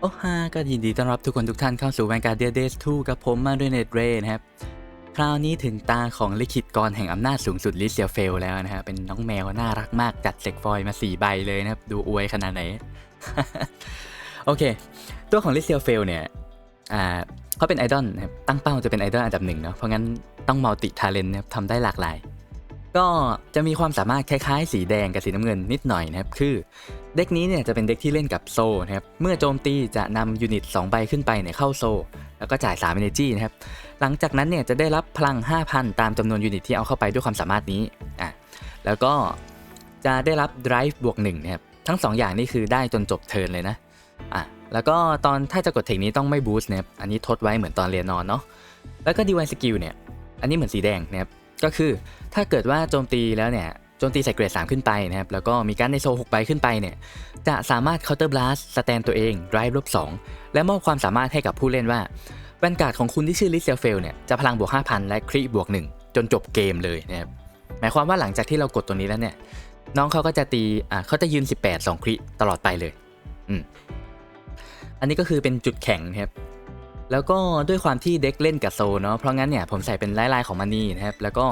โอ้ฮาก็ยินดีต้อนรับทุกคนทุกท่านเข้าสู่แวนการ์เดียเดส2กับผมมาด้วยเนตเรนะครับ คราวนี้ถึงตาของลิขิตกรแห่งอำนาจสูงสุดลิเซียเฟลแล้วนะฮะ เป็นน้องแมวน่ารักมากจัดเซ็กฟอยมา 4 ใบเลยนะครับ ดูอวยขนาดไหน โอเค ตัวของลิเซียเฟลเนี่ย อ่าเขาเป็นไอดอลนะครับตั้งเป้าจะเป็นไอดอลอันดับหนึ่งเนาะเพราะงั้นต้องมัลติทาเลนต์นะครับทำได้หลากหลาย ก็จะมีความสามารถคล้ายๆ สีแดงกับสีน้ำเงินนิดหน่อยนะครับคือ เด็กนี้เนี่ยจะเป็นเด็กที่เล่นกับโซนะครับเมื่อโจมตีจะนำยูนิต2ใบขึ้นไปเนี่ยเข้าโซแล้วก็จ่าย3 energy นะครับหลังจากนั้นเนี่ยจะได้รับพลัง 5,000 ตามจำนวนยูนิตที่เอาเข้าไปด้วยความสามารถนี้อะแล้วก็จะได้รับ drive บวก1นะครับทั้ง 2 อย่างนี่คือได้จนจบเทิร์นเลยนะอะแล้วก็ตอนถ้าจะกดเทคนี้ต้องไม่บูสต์นะครับอันนี้ทดไว้เหมือนตอนเรียนนอนเนาะแล้วก็ divine skill เนี่ยอันนี้เหมือนสีแดงนะครับ ก็คือถ้าเกิดว่าโจมตีแล้วเนี่ยโจมตีใส่เกรด 3 ขึ้นไปนะครับ แล้วก็มีการในโซ6ใบขึ้นไปเนี่ย จะสามารถ counter blast สแตนตัวเอง drive ลบ2และมอบความสามารถให้กับผู้เล่นว่าแวนการ์ดของคุณที่ชื่อลิเซียเฟลเนี่ย จะพลังบวก 5,000 และครีบวก 1 จนจบเกมเลยนะครับ หมายความว่าหลังจากที่เรากดตัวนี้แล้วเนี่ย น้องเขาก็จะตี อ่าเขาจะยืน 18 2 คริตลอดไปเลย อืม อันนี้ก็คือเป็นจุดแข็งนะครับ แล้วก็ด้วยความที่เด็กเล่นกับโซเนาะเพราะงั้นเนี่ยผมใส่เป็นลายๆของมันนี่นะครับแล้วก็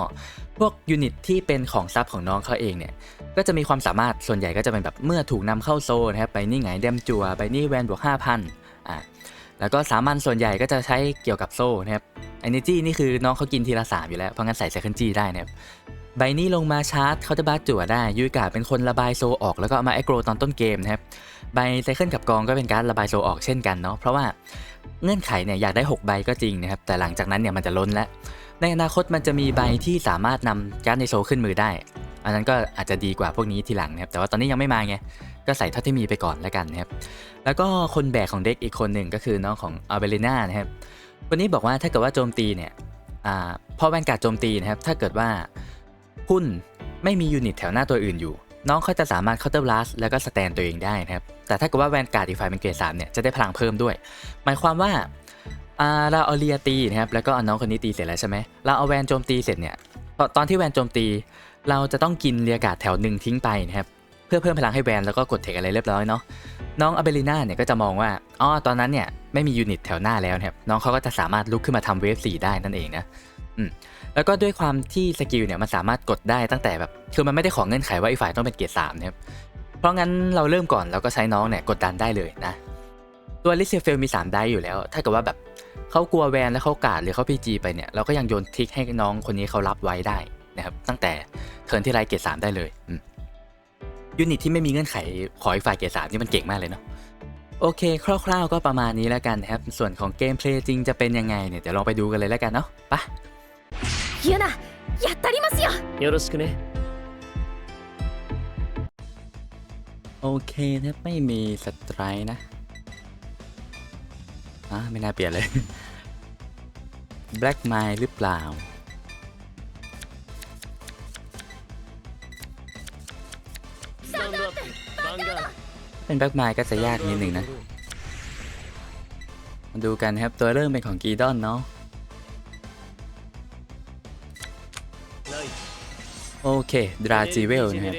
พวกยูนิตที่เป็นของซับของน้องเขาเองเนี่ยก็จะมีความสามารถส่วนใหญ่ก็จะเป็นแบบเมื่อถูกนำเข้าโซนะครับไปนี่ไงเดมจัวไปนี่แวนบวก5,000อ่าแล้วก็สามัญส่วนใหญ่ก็จะใช้เกี่ยวกับโซ่นะครับ Energy นี่คือน้องเขากินทีละสามอยู่แล้วเพราะงั้นใส่ Second G ได้นะครับใบนี้ลงมาชาร์จเขาจะบาจั่วได้ยุยกาเป็นคนระบายโซออกแล้วก็มาแอโกรตอนต้นเกมนะครับ ใบไซเคิลกับกองก็เป็นการระบายโซออกเช่นกันเนาะเพราะว่าเงื่อนไขเนี่ยอยากได้ 6 ใบก็จริงนะครับแต่หลังจากนั้นเนี่ยมันจะล้นแล้วในอนาคตมันจะมีใบที่สามารถนำการในโซขึ้นมือได้ อันนั้นก็อาจจะดีกว่าพวกนี้ทีหลังนะครับแต่ว่าตอนนี้ยังไม่มาไงก็ใส่เท่าที่มีไปก่อนแล้วกันนะครับแล้วก็คนแบกของเด็กอีกคนหนึ่งก็คือน้องของอัลเบลิน่านะครับคนนี้บอกว่าถ้าเกิดว่าโจมตีเนี่ยอ่าพอแวนการ์ดโจมตีนะครับถ้าเกิดว่าหุ้นไม่มียูนิตแถวหน้าตัวอื่นอยู่ น้องเขาจะสามารถเคาน์เตอร์บลัสแล้วก็สแตนตัวเองได้นะครับ แต่ถ้าเกิดว่าแวนการ์ดอีกฝ่ายเป็นเกรดสามเนี่ยจะได้พลังเพิ่มด้วย หมายความว่าเราเอาเรียตีนะครับแล้วก็เอาน้องคนนี้ตีเสร็จแล้วใช่ไหมเราเอาแวนโจมตีเสร็จเนี่ยตอนที่แวนโจมตี เราจะต้องกินเรียกาดแถวหนึ่งทิ้งไปนะครับเพื่อเพิ่มพลังให้แวนแล้วก็กดเทคอะไรเรียบร้อยเนาะน้องอเบลิน่าเนี่ยก็จะมองว่าอ๋อตอนนั้นเนี่ยไม่มียูนิตแถวหน้าแล้วนะครับน้องเขาก็จะสามารถลุกขึ้นมาทำเวฟ4ได้นั่นเองนะอืม แล้วก็ด้วยความที่สกิลเนี่ยมันสามารถกดได้ตั้งแต่แบบคือมันไม่ได้ขอเงื่อนไขว่าอีกฝ่ายต้องเป็นเกียร์สามนะครับเพราะงั้นเราเริ่มก่อนเราก็ใช้น้องเนี่ยกดดันได้เลยนะ ตัวลิเซียเฟลมี3ได้อยู่แล้ว ถ้าเกิดว่าแบบเขากลัวแวนแล้วเขากาดหรือเขาพีจีไปเนี่ยเราก็ยังโยนทิกให้น้องคนนี้เขารับไว้ได้นะครับตั้งแต่เทิร์นที่ไรเกียร์สามได้เลยยูนิตที่ไม่มีเงื่อนไขขออีกฝ่ายเกียร์สามนี่มันเก่งมากเลยเนาะโอเค คร่าวๆ ก็ประมาณนี้แล้วกันนะครับ ส่วนของเกมเพลย์จริงจะเป็นยังไงเนี่ยเดี๋ยวลองไปดูกันเลยแล้วกันเนาะไป ユナやったりますよよろしくね โอเคนะไม่มีสไตร์นะอ่ะไม่น่าเปลี่ยนเลย Black m i หรือเปล่า スタンドアップヴァンガー เป็น Black m i ก็จะยากนิดหนึ่งนะ มาดูกันครับ ตัวเริ่มเป็นของกีดอนเนาะ โอเค ดราจิเวลนะครับ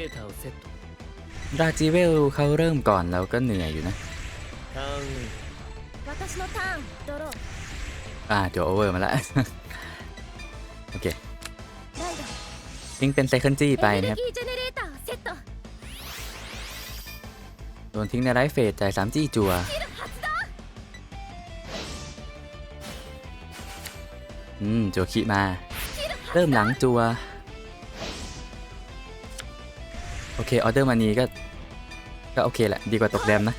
ดราจิเวลเขาเริ่มก่อนแล้วก็เหนื่อยอยู่นะ อ่า เดี๋ยวโอเวอร์มาละ โอเคทิ้งเป็นไซคันจี้ไปนะครับ โดนทิ้งในไรเฟสจ่ายสามจี้จัวอืมจัวขี้มา เริ่มหลังจัว อเคออเดอร์มานีก็ ก็โอเคแหละ ดีกว่าตกแดมนะ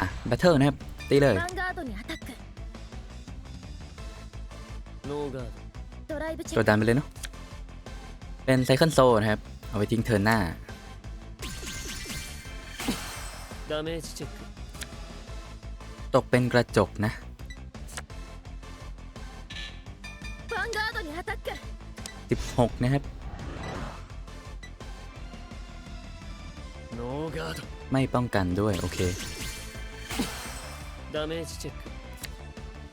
อะแบทเทิลนะครับ ตีเลยตัวดันไปเลยเนาะ เป็นไซเคิลโซนะครับ เอาไปทิ้งเทิร์นหน้าตกเป็นกระจกนะ 16 นะครับ ไม่ป้องกันด้วย โอเค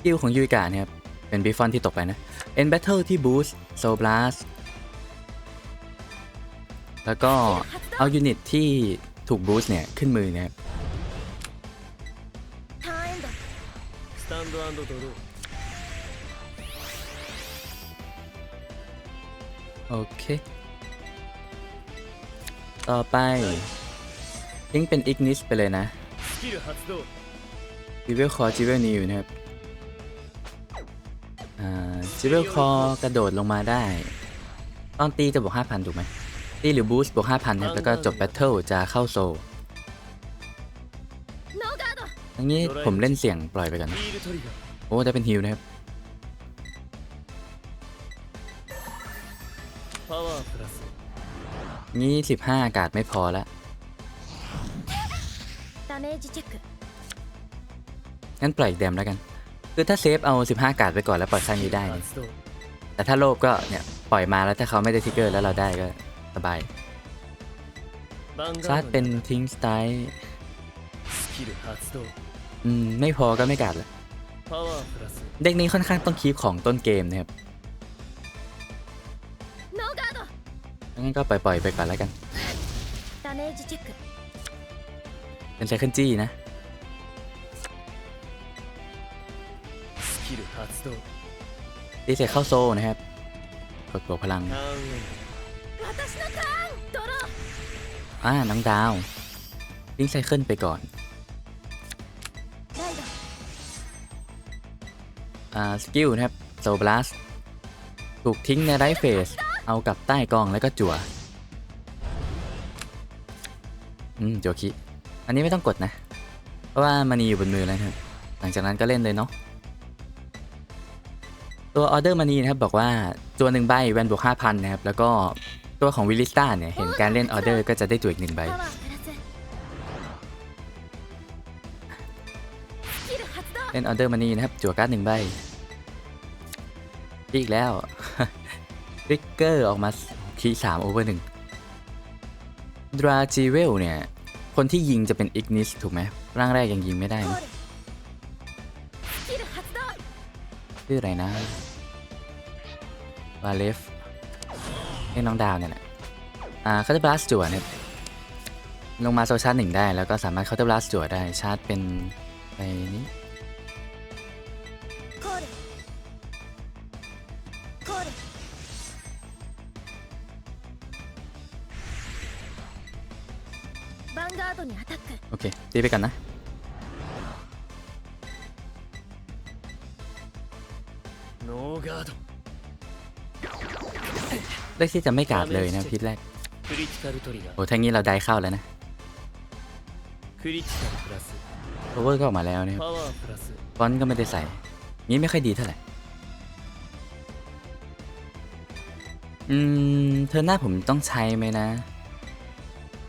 กิลของยูกาเนี่ยเป็นบีฟอนที่ตกไปนะ End Battle ที่บูสโซบลาสแล้วก็เอายูนิตที่ถูกบูสเนี่ย ขึ้นมือเนี่ย โอเค ต่อไปทิ้งเป็นอิกนิสไปเลยนะจิเวลคอจิเวลนี้อยู่นะครับจิเวลคอกระโดดลงมาได้ ตอนตีจะบวก 5,000 ถูกไหมตีหรือบูสต์บวก 5,000ครับแล้วก็จบแบทเทิลจะเข้าโซทั้งนี้ผมเล่นเสียงปล่อยไปก่อนโอ้จะเป็นฮิวนะครับ ยี่สิบห้าอากาศไม่พอแล้วงั้นปล่อยอีกแดมแล้วกัน คือถ้าเซฟเอาสิบห้าอากาศไปก่อนแล้วปล่อยสร้านนี้ได้ แต่ถ้าโลภก็เนี่ยปล่อยมาแล้วถ้าเขาไม่ได้ทิกเกอร์แล้วเราได้ก็สบายซาร์ดเป็นทิ้งสไตล์อืมไม่พอก็ไม่กาดละเด็กนี้ค่อนข้างต้องคีบของต้นเกมนะครับ งั้นก็ปล่อยๆไปก่อนแล้วกัน เป็นไซเคิลจี้นะ ดีเสร็จเข้าโซ่นะครับกดบวกพลัง อ่า น้องดาววิ่งไซเคิลไปก่อน อ่า สกิลนะครับ โซบลัส ถูกทิ้งในไรเฟส เอากับใต้กองแล้วก็จั่วอืมจัวคิอันนี้ไม่ต้องกดนะ เพราะว่ามันีอยู่บนมือแล้วครับ หลังจากนั้นก็เล่นเลยเนาะตัวออเดอร์มานีนะครับบอกว่าตัวหนึ่งใบแวนบวกห้าพันนะครับ แล้วก็ตัวของวิลิสตาเนี่ยเห็นการเล่นออเดอร์ก็จะได้ตัวอีกหนึ่งใบเล่นออเดอร์มานีนะครับจั่วการ์ดหนึ่งใบอีกแล้ว ริกเกอร์ออกมาคีสามโอเวอร์หนึ่งดราจีเวลเนี่ย คนที่ยิงจะเป็นอิกนิสถูกไหมร่างแรกยังยิงไม่ได้นะชื่ออะไรนะวาเลฟให้น้องดาวเนี่ยแหละอ่าเขาจะบลัสจั่วเนี่ยลงมาโซชาร์หนึ่งได้ แล้วก็สามารถเขาจะบลัสจั่วได้ชาร์จเป็นไปนี้ ไปกันนะเลือกที่จะไม่กาดเลยนะพิษแรกโอ้ทั้งนี้เราได้เข้าแล้วนะโอเวอร์ก็ออกมาแล้วเนี่ยฟอนก็ไม่ได้ใส่ นี้ไม่ค่อยดีเท่าไหร่ อืม เธอหน้าผมต้องใช้ไหมนะ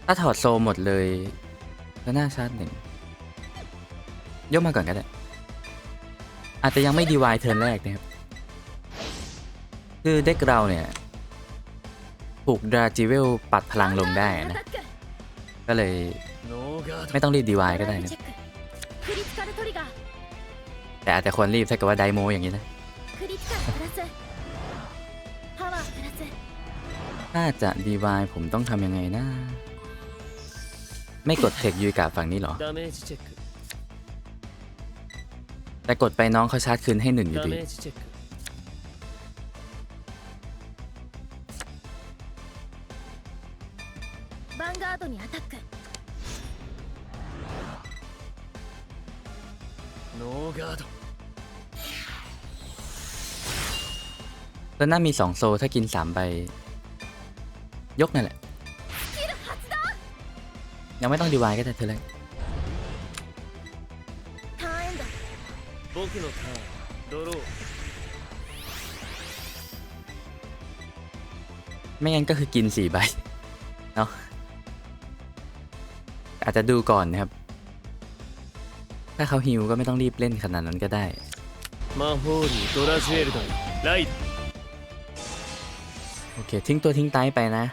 ถ้าถอดโซหมดเลย ก็น่าชาร์หนึ่งยกมาก่อนก็ได้อาจจะยังไม่ดีวายเทิร์นแรกนะครับ คือเด็กเราเนี่ย ถูกดราจิเวลปัดพลังลงได้นะ ก็เลยไม่ต้องรีบดีวายก็ได้นะ แต่อาจจะควรรีบถ้าเกิดว่าไดโมอย่างนี้นะ ถ้าจะดีวายผมต้องทำยังไงนะ ไม่กดเทคยูกาฝั่งนี้เหรอ ダメージチェック แต่กดไปน้องเขาชาร์จคืนให้หนึ่งอยู่ ダ ดี メージチェックヴァンガードにアタックノーガード แล้วหน้ามี 2 โซ ถ้ากิน 3 ใบ ยกนั่นแหละ スキル発動 ยังไม่ต้องดีวายก็ได้เธอเลยไม่งั้นก็คือกินสี่ใบเนาะอาจจะดูก่อนนะครับ ถ้าเขาหิวก็ไม่ต้องรีบเล่นขนาดนั้นก็ได้โอเค ทิ้งตัวทิ้งไตไปนะ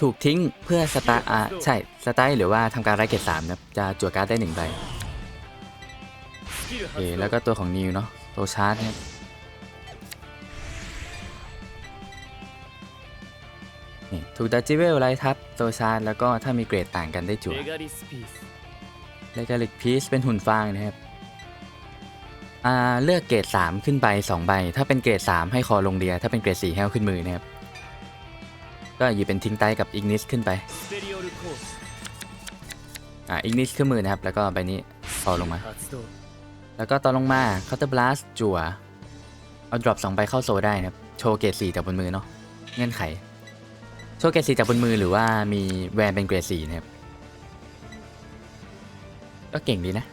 ถูกทิ้งเพื่อสตาใช่ สไตล์หรือว่าทำการไร้เกตสามนะจะจั่วการ์ดได้หนึ่งใบโอเคแล้วก็ตัวของนิวเนาะตัวชาร์จเนี่ยนี่ถูกดัจจิเวลไลทับตัวชาร์จแล้วก็ถ้ามีเกรดต่างกันได้จั่วเลกาลิกพีชเป็นหุ่นฟางนะครับเลือกเกรด3ขึ้นไป2ใบ ถ้าเป็นเกรด3ให้คอลงเดีย ถ้าเป็นเกรด4ให้เอาขึ้นมือนะครับ ก็หยิบเป็นทิ้งไต้กับอิกนิสขึ้นไป อ่าอิกนิสขึ้นมือนะครับ แล้วก็ใบนี้ซอลงมา แล้วก็ตอนลงมาเคาน์เตอร์บลัสจั่ว เอาดรอปสองใบเข้าโซได้นะครับ โชว์เกรดสี่จากบนมือเนาะ เงื่อนไข โชว์เกรดสี่จากบนมือหรือว่ามีแวนเป็นเกรดสี่นะครับ ก็เก่งดีนะ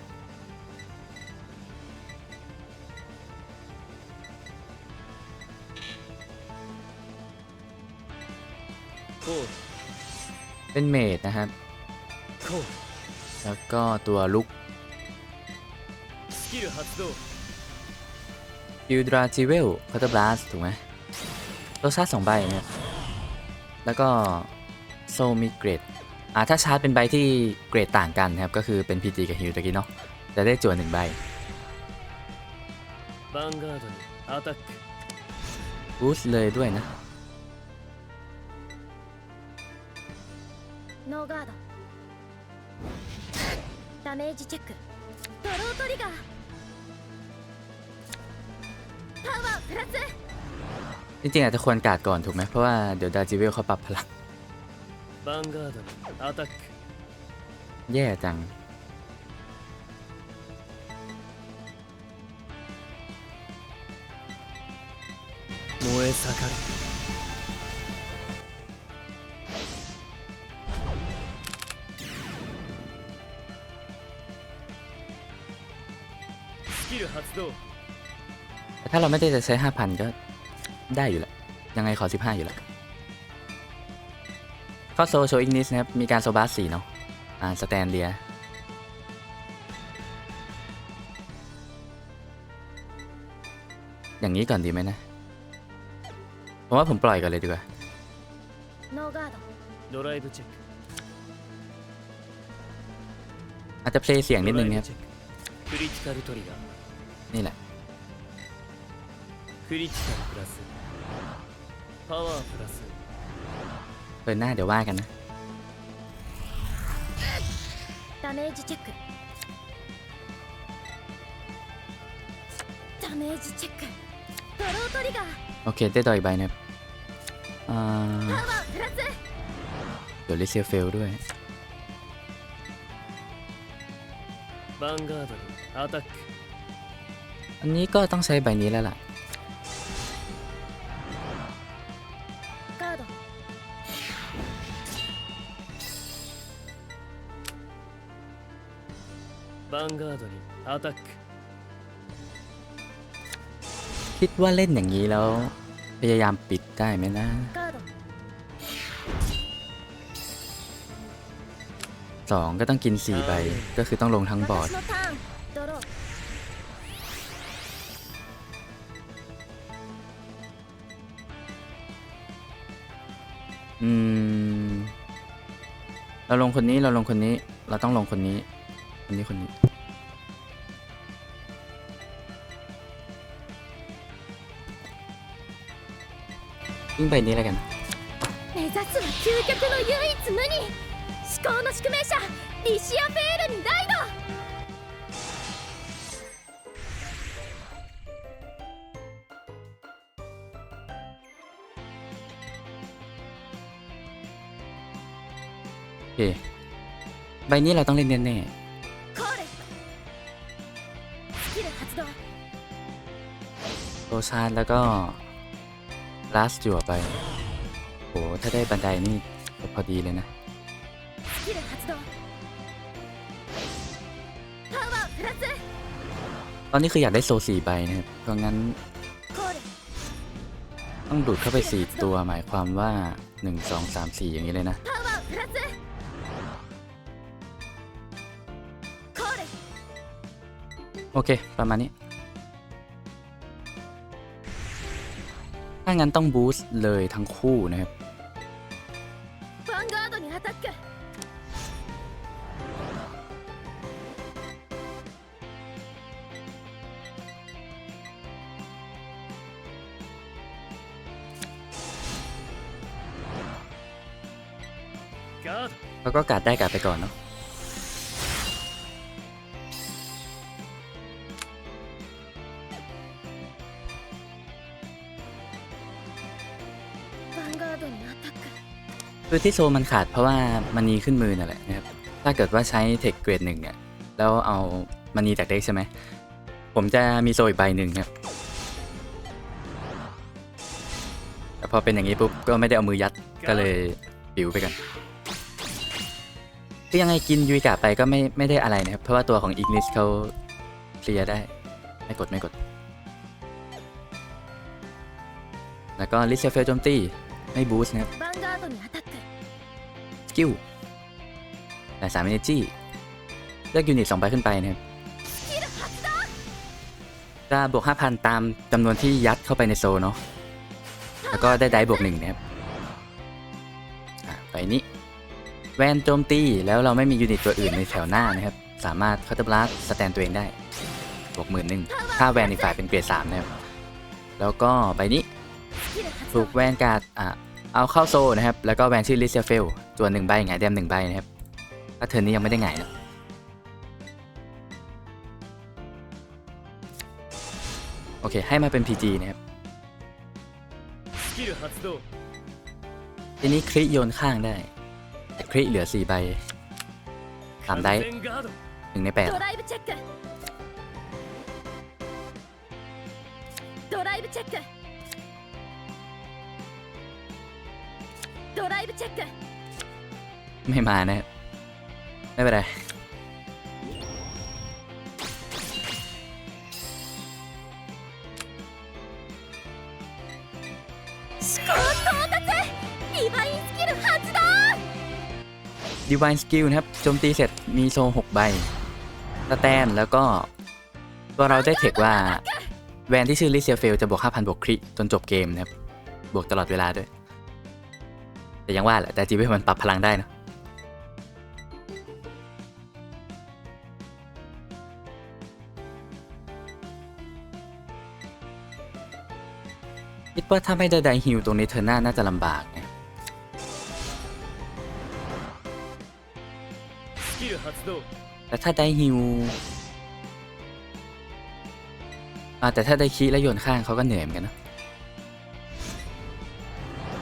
เป็นเมดนะครับ แล้วก็ตัวลุกยูดราจิเวลคาตตาบลัสถูกไหมโรซ่าสองใบเนี่ยแล้วก็โซมิเกรดอ่าถ้าชาร์จเป็นใบที่เกรดต่างกันครับ ก็คือเป็นพีจีกับฮิวตะกี้เนาะจะได้จั่หนึ่งใบบูสเลยด้วยนะ ノーガードダメージチェックドロートリガーパワープラス จริงๆอาจจะควรการ์ดก่อนถูกไหมเพราะว่าเดี๋ยวดาจิเวลเขาปรับพลัง ヴァンガードにアタック แย่จัง 燃え盛る ถ้าเราไม่ได้จะใช้ห้าพันก็ได้อยู่แล้วยังไงขอสิบห้าอยู่แล้วก็โซโชอิงนิสนะครับ มีการโซบาสสี่เนาะ อ่า สแตนเดียอย่างนี้ก่อนดีไหมนะ ผมว่าผมปล่อยก่อนเลยดีกว่าอาจจะเพลย์เสียงนิดนึงครับ นี่แหละ クリティカルプラスパワープラス เปิดหน้าเดี๋ยวว่ากันนะ ダメージチェックダメージチェックドロートリガー โอเค ได้ต่ออีกใบนะครับอ่า パワープラス เดี๋ยวลิเซียเฟลด้วย ヴァンガードにアタック อันนี้ก็ต้องใช้ใบนี้แล้วล่ะ คิดว่าเล่นอย่างนี้แล้ว พยายามปิดได้ไหมนะ สองก็ต้องกินสี่ใบ ก็คือต้องลงทั้งบอร์ด เราลงคนนี้เราลงคนนี้ เราต้องลงคนนี้ คนนี้คนนี้ ยิ่งไปนี้แล้วกัน 目指すは究極の唯一無二至高の宿命者リシア・フェールにライ ใบนี้เราต้องเล่นแน่โซชาร์แล้วก็ลาสจั่วไป โห ถ้าได้บันไดนี่พอดีเลยนะตอนนี้คืออยากได้โซสี่ใบนะครับ เพราะงั้น ต้องดูดเข้าไปสี่ตัวหมายความว่าหนึ่งสองสามสี่อย่างนี้เลยนะ โอเค ประมาณนี้ ถ้างั้นต้องบูสต์เลยทั้งคู่นะครับ แล้วก็กาดได้กาดไปก่อนเนาะ คือที่โซมันขาดเพราะว่ามันนีขึ้นมือนั่นแหละนะครับถ้าเกิดว่าใช้เทคเกรดหนึ่งเนี่ยแล้วเอามันนีจากเด็กใช่ไหมผมจะมีโซอีกใบหนึ่งครับแต่พอเป็นอย่างนี้ปุ๊บก็ไม่ได้เอามือยัดก็เลยปิวไปกันคือยังไงกินยูอิกะไปก็ไม่ไม่ได้อะไรนะครับ เพราะว่าตัวของอิกนิสเขาเคลียร์ได้ ไม่กดไม่กด แล้วก็ลิเซเฟลโจมตีไม่บูสต์นะครับ กิลแต่สามเอเนจีเลือกยูนิตสองใบขึ้นไปนะครับจะบวก 5,000 ตามจำนวนที่ยัดเข้าไปในโซเนาะแล้วก็ได้ได้บวกหนึ่งนะครับไปนี้ แวนโจมตีแล้วเราไม่มียูนิตตัวอื่นในแถวหน้านะครับ สามารถคัตเตอร์บลัสสแตนตัวเองได้ บวกหมื่นหนึ่งถ้าแวนอีกฝ่ายเป็นเกรดสามนะครับ แล้วก็ไปนี้ถูกแวนการ์ดเอาเข้าโซนะครับ แล้วก็แวนชื่อลิเซเฟล จวนหนึ่งใบหงายแดมหนึ่งใบนะครับถ้าเทิร์นนี้ยังไม่ได้หงายนะโอเค ให้มาเป็น PG นะครับ スキル発動 ทีนี้คริโยนข้างได้ แต่คริเหลือ 4 ใบสามได้ 完全ガードหนึ่งในแปด ドライブチェックドライブチェックドライブチェック ไม่มานะ ไม่เป็นไรดีไวน์สกิลนะครับโจมตีเสร็จมีโซ6ใบสแตนแล้วก็ ตัวเราได้เทคว่า แวนที่ชื่อลิเซียเฟลจะบวก 5,000 บวกคริจนจบเกมนะครับ บวกตลอดเวลาด้วย แต่ยังว่าแหละแต่จีเวมันปรับพลังได้นะ เปอร์ถ้าไม่ได้ไดฮิลตรงนี้เธอหน้าน่าจะลำบากนะแต่ถ้าได้ฮิวแต่ถ้าได้คีและโยนข้างเขาก็เหนื่อยเหมือนกันนะ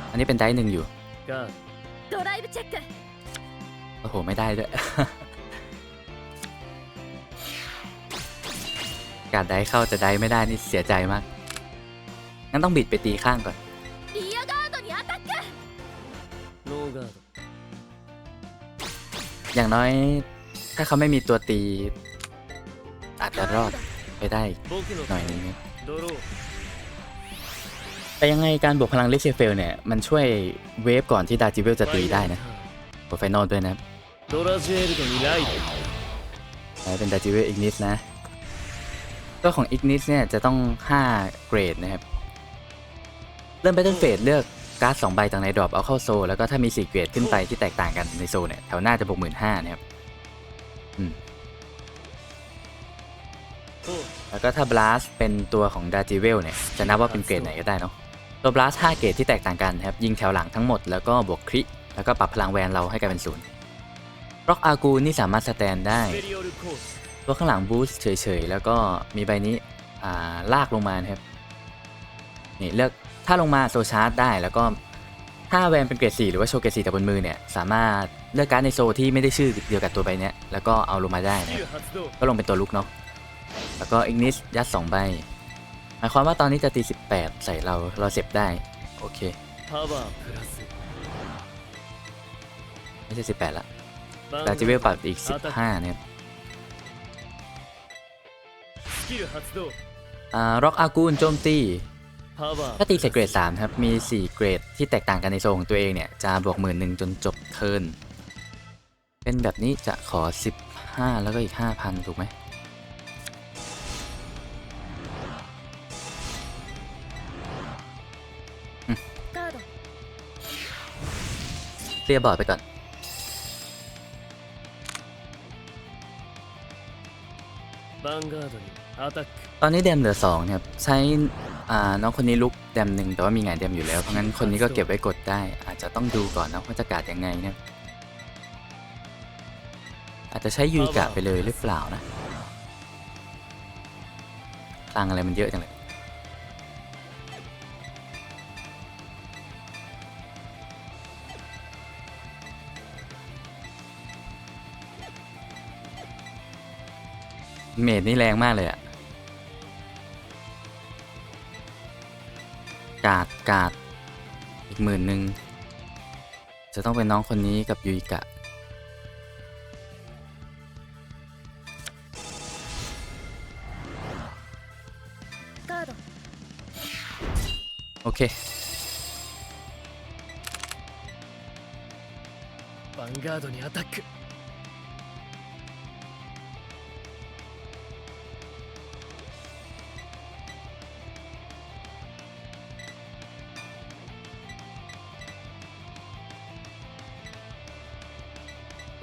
อันนี้เป็นได้หนึ่งอยู่โอ้โห ไม่ได้ด้วย การได้เข้าแต่ได้ไม่ได้นี่เสียใจมาก งั้นต้องบิดไปตีข้างก่อนอย่างน้อย ถ้าเขาไม่มีตัวตี อาจจะรอดไปได้หน่อยนึงแต่ยังไงการบวกพลังลิเชเฟลเนี่ย มันช่วยเวฟก่อนที่ดาจิเวลจะตีได้นะบวกไฟนอลด้วยนะเป็นดาจิเวลอีกนิดนะ ตัวของอีกนิดเนี่ยจะต้อง 5 เกรดนะครับ เริ่มไปตั้งเฟสเลือกการ์ดสองใบจากในดรอปเอาเข้าโซ แล้วก็ถ้ามีสี่เกรดขึ้นไปที่แตกต่างกันในโซเนี่ยแถวหน้าจะหกหมื่นห้านะครับแล้วก็ถ้าบลัซเป็นตัวของดาจิเวลเนี่ยจะนับว่าเป็นเกรดไหนก็ได้เนาะตัวบลัซห้าเกรดที่แตกต่างกันครับยิงแถวหลังทั้งหมดแล้วก็บวกคริแล้วก็ปรับพลังแวนเราให้กลายเป็นศูนย์ร็อกอากูนี่สามารถสแตนได้ ตัวข้างหลังบูสเฉยๆ แล้วก็มีใบนี้ อ่า ลากลงมาครับ นี่เลือก ถ้าลงมาโซชาร์จได้แล้วก็ถ้าแวนเป็นเกรด4หรือว่าโชว์เกรด4แต่บนมือเนี่ยสามารถเลือกการในโซที่ไม่ได้ชื่อเดียวกับตัวใบเนี้ยแล้วก็เอาลงมาได้นะก็ลงเป็นตัวลุกเนาะแล้วก็อิกนิสยัด2ใบหมายความว่าตอนนี้จะตี 18 ใส่เราเราเสพได้โอเคไม่ใช่18ละแต่จะเวลปรับอีก 15เนี่ยอ่าร็อกอากูนโจมตี ถ้าตีเสร็เกรด3ครับ มี 4 เกรดที่แตกต่างกันในโซของตัวเองเนี่ย จะบวกหมื่นหนึ่งจนจบเทิร์น เป็นแบบนี้จะขอ 15 แล้วก็อีก 5,000 ถูกไหม เตียบอร์ดไปก่อน ตอนนี้เดมเหลือ2ครับ ใช้ อ่าน้องคนนี้ลุกเดมหนึ่งแต่ว่ามีหงายเดมอยู่แล้วเพราะงั้นคนนี้ก็เก็บไว้กดได้ อาจจะต้องดูก่อนนะว่าจะกาดยังไงนะอาจจะใช้ยูกะไปเลยหรือเปล่านะตังอะไรมันเยอะจังเลยเมดนี่แรงมากเลยอะ กาดกาดอีกหมื่นหนึ่ง จะต้องเป็นน้องคนนี้กับยูอิกะ ガード โอเค ヴァンガードにアタック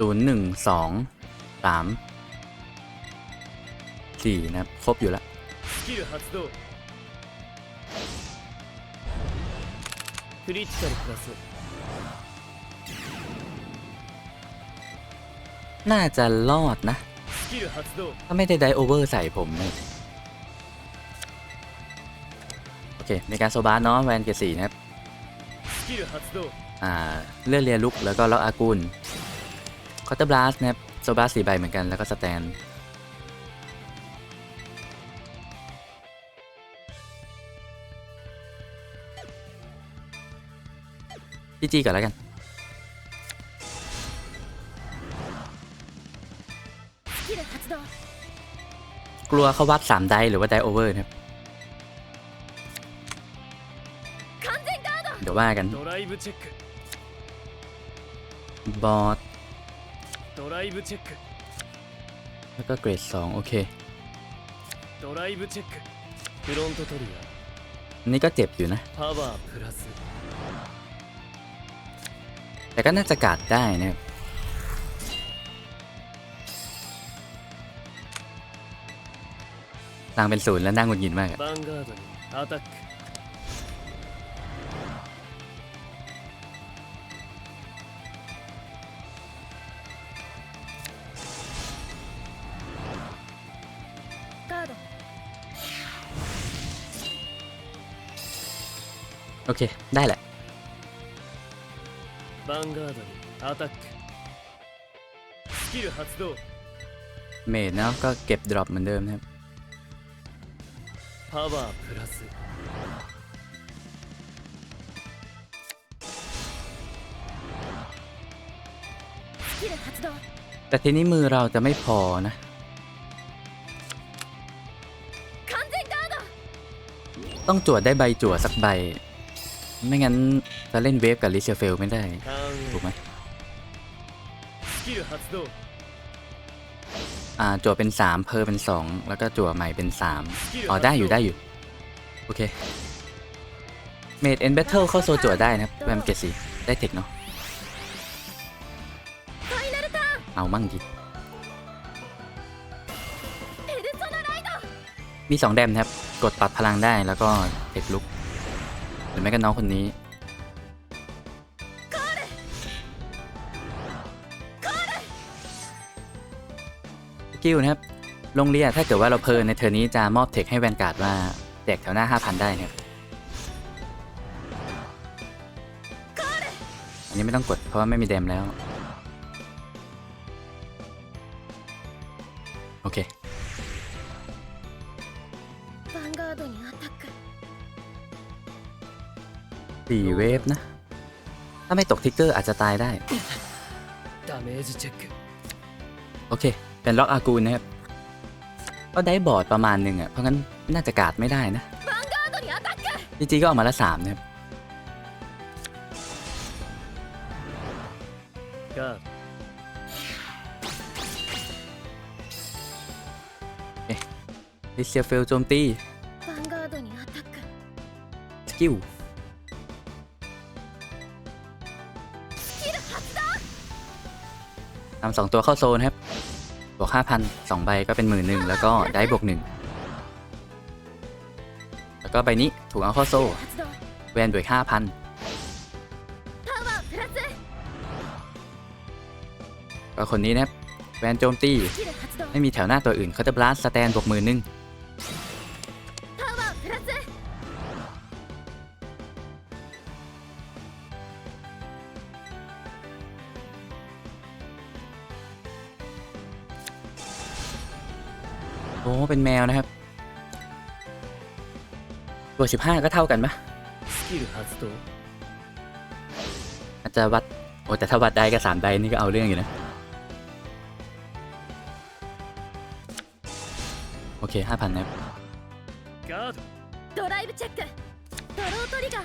ศูนย์หนึ่งสองสามสี่นะครับ ครบอยู่แล้ว スキル発動クリティカルプラス น่าจะรอดนะ スキル発動 ถ้าไม่ได้ไดโอเวอร์ใส่ผมเนี่ยโอเค ในการโซบาสเนาะแวนเกรดสี่นะครับ スキル発動 อ่า เลือดเรียลุกแล้วก็ล็อกอากูลค คอตเตอร์บลัสนะครับโซบลัสสี่ใบเหมือนกันแล้วก็สแตนจีจีก่อนแล้วกันกลัวเขาวัด 3 ไดหรือว่าไดโอเวอร์นะครับ เดี๋ยวว่ากัน บอส ドライブチェック แล้วก็เกรด 2 โอเค ドライブチェックフロントトリ อันนี้ก็เจ็บอยู่นะ アパワープラス แต่ก็น่าจะกัดได้นะครับ ตังเป็นศูนย์แล้วนั่งหงุดหงิดมากอะ ヴァンガードにアタック อเค ได้แหละ ヴァンガードにアタックスキル発動 เมดเนาะก็เก็บดรอปเหมือนเดิมนะครับ パワープラス スキル発動 แต่ทีนี้มือเราจะไม่พอนะ 完全ガード ต้องจวดได้ใบจั่วสักใบ ไม่งั้นจะเล่นเวฟกับลิเชเฟลไม่ได้ ถูกไหมอ่าจั่วเป็น 3 เพอร์เป็น 2 แล้วก็จั่วใหม่เป็น 3 อ๋อ ได้อยู่ได้อยู่ โอเคเมดเอ็นแบทเทิลเข้าโซจั่วได้นะครับแวมเกตสีได้เทคเนาะเอามั่งดิมี 2 แดมครับ กดปรับพลังได้แล้วก็เทคลุก รือไม่ก็น้องคนนี้ กิวนะครับ โรงเรียนถ้าเกิดว่าเราเพลินในเทอร์นี้จะมอบเทคให้แวนการ์ดว่าแจกแถวหน้า 5,000 ได้นะครับ อันนี้ไม่ต้องกดเพราะว่าไม่มีเดมแล้ว สี่เวฟนะ ถ้าไม่ตกทิกเกอร์อาจจะตายได้ โอเค เป็นล็อกอากูนนะครับ ก็ได้บอร์ดประมาณหนึ่งอะ่ะ เพราะงั้นน่าจะกาดไม่ได้นะ จริงๆก็ออกมาละสามนะครับลิเซียเฟลโจมตีสกิล ทำสองตัวเข้าโซนครับ บวกห้าพันสองใบก็เป็นหมื่นหนึ่งแล้วก็ได้บวกหนึ่งแล้วก็ใบนี้ถูกเอาเข้าโซ่แวนบวกห้าพันก็คนนี้นะครับแวนโจมตี ไม่มีแถวหน้าตัวอื่นเขาจะบลัสสแตนบวกหมื่นหนึ่ง โอ้เป็นแมวนะครับตัวสิบห้าก็เท่ากันปะอาจจะวัด โอ้แต่ถ้าวัดได้ก็สามได้นี่ก็เอาเรื่องอยู่นะ โอเคห้าพันนะครับ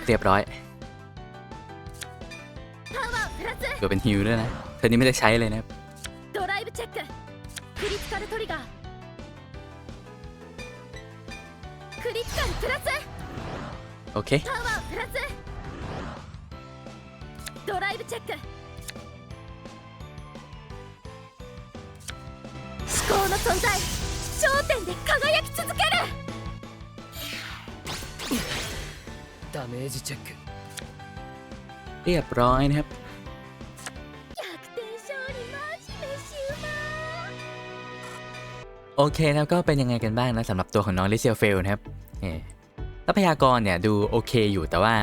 เรียบร้อยเกือเป็นฮิวด้วยนะ เธอนี้ไม่ได้ใช้เลยนะครับ โอเคパワープラスドライブチェック思考の存在焦点で輝き続けるダメージチェックเรียบร้อยนะครับโอเคนะครับก็เป็นยังไงกันบ้างนะสำหรับตัวของน้องลิเซียเฟลนะครับ ทรัพยากรเนี่ยดูโอเคอยู่แต่ว่า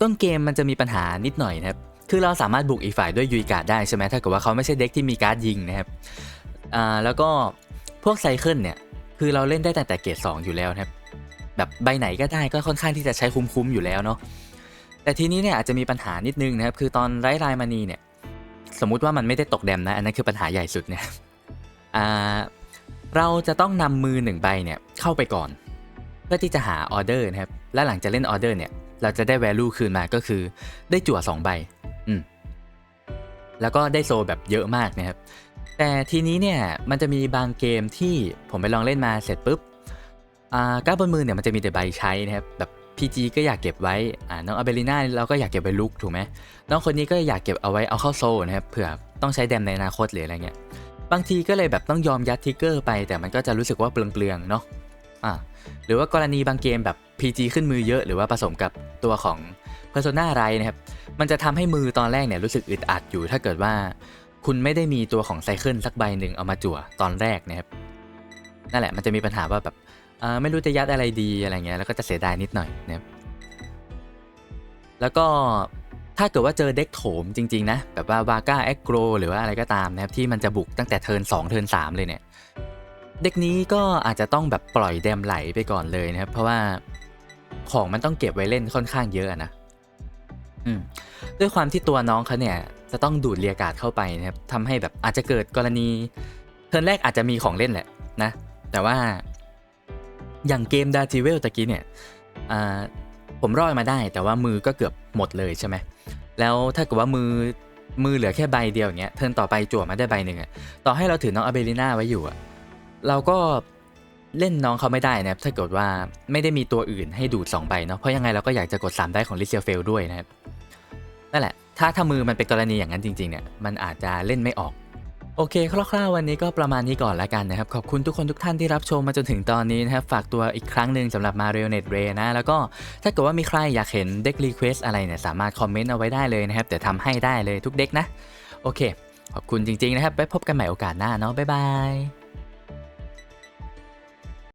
ต้นเกมมันจะมีปัญหานิดหน่อยนะครับคือเราสามารถบุกอีกฝ่ายด้วยยุยการ์ดได้ใช่ไหมถ้าเกิดว่าเขาไม่ใช่เด็กที่มีการ์ดยิงนะครับอ่าแล้วก็พวกไซเคิลเนี่ยคือเราเล่นได้แต่แต่เกรด2อยู่แล้วนะครับแบบใบไหนก็ได้ก็ค่อนข้างที่จะใช้คุ้มๆอยู่แล้วเนาะแต่ทีนี้เนี่ยอาจจะมีปัญหานิดนึงนะครับคือตอนไร้ลายมานีเนี่ยสมมุติว่ามันไม่ได้ตกแดมนะอันนั้นคือปัญหาใหญ่สุดเนี่ยอ่าเราจะต้องนำมือหนึ่งใบเนี่ยเข้าไปก่อน พื่อที่จะหาออเดอร์นะครับ และหลังจากเล่นออเดอร์เนี่ย เราจะได้ value คืนมาก็คือได้จั่ว 2 ใบ อืม แล้วก็ได้โซแบบเยอะมากนะครับ แต่ทีนี้เนี่ย มันจะมีบางเกมที่ผมไปลองเล่นมาเสร็จปุ๊บ อ่าการ์ดบนมือเนี่ยมันจะมีแต่ใบใช้นะครับ แบบ PG ก็อยากเก็บไว้ อ่า น้องอเบลิน่าเราก็อยากเก็บไว้ลุกถูกไหม น้องคนนี้ก็อยากเก็บเอาไว้เอาเข้าโซลนะครับ เผื่อต้องใช้แดมในอนาคตหรืออะไรเงี้ย บางทีก็เลยแบบต้องยอมยัดทิกเกอร์ไป แต่มันก็จะรู้สึกว่าเปลืองๆเนาะ อ่า หรือว่ากรณีบางเกมแบบ PG ขึ้นมือเยอะ หรือว่าผสมกับตัวของ Persona ไรนะครับ มันจะทำให้มือตอนแรกเนี่ยรู้สึกอึดอัดอยู่ ถ้าเกิดว่าคุณไม่ได้มีตัวของไซเคิลสักใบหนึ่งเอามาจั่วตอนแรกนะครับ นั่นแหละมันจะมีปัญหาว่าแบบไม่รู้จะยัดอะไรดีอะไรเงี้ยแล้วก็จะเสียดายนิดหน่อยนะครับแล้วก็ถ้าเกิดว่าเจอเด็กโถมจริง ๆ นะ แบบว่าวาก้าแอคโกรหรือว่าอะไรก็ตามนะครับที่มันจะบุกตั้งแต่เทิร์น2เทิร์น3เลยเนี่ย เด็กนี้ก็อาจจะต้องแบบปล่อยแดมไหลไปก่อนเลยนะครับ เพราะว่าของมันต้องเก็บไว้เล่นค่อนข้างเยอะนะอืมด้วยความที่ตัวน้องเขาเนี่ยจะต้องดูดเรียกาศเข้าไปนะครับทำให้แบบอาจจะเกิดกรณีเทิร์นแรกอาจจะมีของเล่นแหละนะ แต่ว่าอย่างเกมดาจิเวลตะกี้เนี่ยผมรอดมาได้ แต่ว่ามือก็เกือบหมดเลยใช่ไหมแล้วถ้าเกิดว่ามือมือเหลือแค่ใบเดียวอย่างเงี้ยเทิร์นต่อไปจั่วมาได้ใบหนึ่งอะต่อให้เราถือน้องอเบลิน่าไว้อยู่อะ เราก็เล่นน้องเขาไม่ได้นะครับ ถ้าเกิดว่าไม่ได้มีตัวอื่นให้ดูดสองใบเนาะเพราะยังไงเราก็อยากจะกด 3 ได้ของลิเซียเฟลด้วยนะครับนั่นแหละ ถ้าถ้ามือมันเป็นกรณีอย่างนั้นจริงๆเนี่ยมันอาจจะเล่นไม่ออก โอเค คร่าวๆวันนี้ก็ประมาณนี้ก่อนแล้วกันนะครับ ขอบคุณทุกคนทุกท่านที่รับชมมาจนถึงตอนนี้นะครับ ฝากตัวอีกครั้งหนึ่งสำหรับ Mario Net Ray นะ แล้วก็ถ้าเกิดว่ามีใครอยากเห็นเด็กรีเควสอะไรเนี่ยสามารถคอมเมนต์เอาไว้ได้เลยนะครับเดี๋ยวทำให้ได้เลยทุกเด็กนะโอเค ขอบคุณจริงๆนะครับไว้พบกันใหม่โอกาสหน้าเนาะบ๊ายบาย